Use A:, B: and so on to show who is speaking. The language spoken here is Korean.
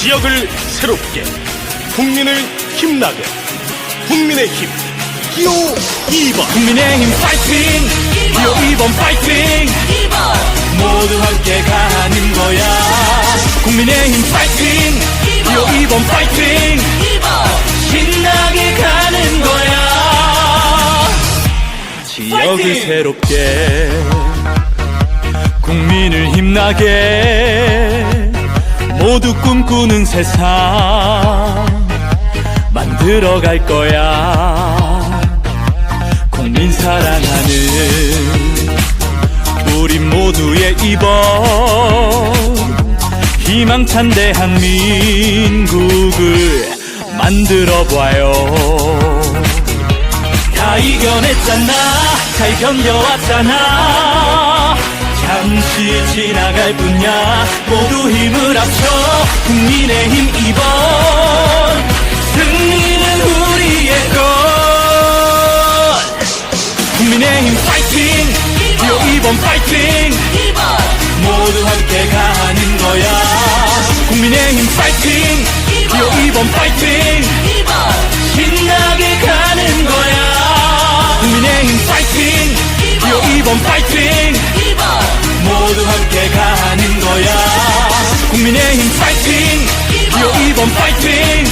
A: 지역을 새롭게. 국민을 힘나게. 국민의 힘. 기호 2번.
B: 국민의힘 파이팅. 기호 2번 파이팅. 모두 함께 가는 거야. 국민의힘 파이팅. 기호 2번 파이팅. 신나게 가는 거야. 지역을! 새롭게. 국민을 힘나게 모두 꿈꾸는 세상 만들어 갈 거야. 국민 사랑하는 우리 모두의 이번 희망찬 대한민국을 만들어 봐요. 다 이겨냈잖아. 잘 견뎌왔잖아 잠시 지나갈 뿐이야. 모두 힘을 합쳐 국민의힘 이번 승리는 우리의 것. 국민의힘 파이팅 기호 2번 파이팅. 모두 함께 가는 거야. 국민의힘 파이팅 기호 2번 파이팅. 신나게 가는 거야. 국민의힘 파이팅 기호 2번 파이팅 모두 함께 가는 거야. 국민의힘 파이팅! 기호 2번 파이팅